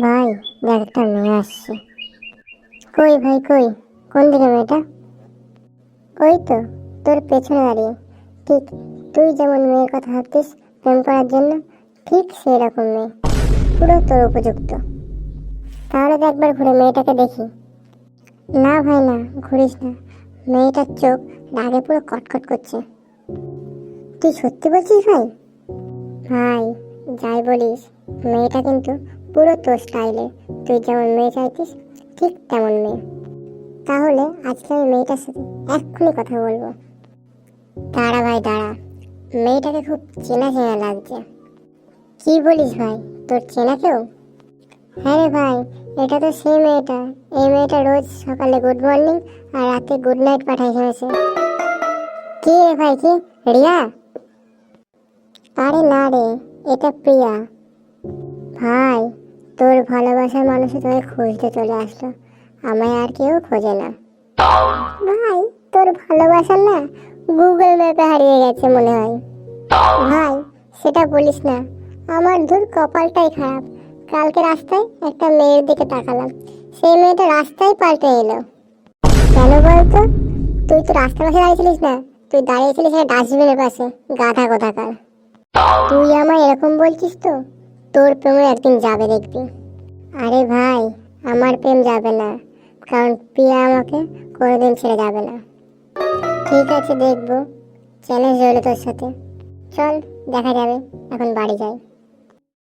ভাই একটা মেয়ে আসছে। কই ভাই, কই? কোন দিকে মেয়েটা ওই তো, তোর পেছনে দাঁড়িয়ে ঠিক, তুই যেমন মেয়ের কথা ভাবতিস প্রেম করার জন্য, ঠিক সেই রকম মেয়ে। পুরো তোর উপযুক্ত। তাহলে তো একবার ঘুরে মেয়েটাকে দেখি। না ভাই, না, ঘুরিস না। মেয়েটার চোখ রাগে পুরো কটকট করছে। তুই সত্যি বলছিস ভাই? ভাই, যাই বলিস, মেয়েটা কিন্তু পুরো তোর স্টাইলে। তুই যেমন মেয়ে চাইতিস ঠিক তেমন মেয়ে। তাহলে আজকে আমি মেয়েটার সাথে এক্ষুনি কথা বলব। দাঁড়া ভাই, দাঁড়া। মেয়েটাকে খুব চেনা চেনা লাগছে। কি বলিস ভাই, তোর চেনা কেউ? হ্যাঁ রে ভাই, এটা তো সেই মেয়েটা। এই মেয়েটা রোজ সকালে গুড মর্নিং আর রাতে গুড নাইট পাঠায় শুনেছে কি রে ভাই, কি? রিয়া? আরে না রে, এটা প্রিয়া। ভাই তোর ভালোবাসার মানুষ তোকে খুঁজতে চলে আসলো। আমায় আর কেউ খোঁজে না। ভাই, তোর ভালোবাসা না গুগল ম্যাপে হারিয়ে গেছে মনে হয়। ভাই, সেটা বলিস না। আমার ধুর কপালটাই খারাপ। কালকে রাস্তায় একটা মেয়ের দিকে তাকালাম। সেই মেয়েটা রাস্তায় পাল্টে এলো। কেন বলতো? তুই তো রাস্তার পাশে দাঁড়িয়েছিলিস না। তুই দাঁড়িয়েছিলিস একটা ডাস্টবিনের পাশে, গাধা কোথাকার। তুই আমায় এরকম বলছিস তো? তোর প্রেমে একদিন যাবে দেখবি। আরে ভাই, আমার প্রেম যাবে না, কারণ প্রিয়া আমাকে কোনোদিন ছেড়ে যাবে না। ঠিক আছে, দেখব। চ্যালেঞ্জ রইল তোর সাথে। চল, দেখা যাবে, এখন বাড়ি যাই।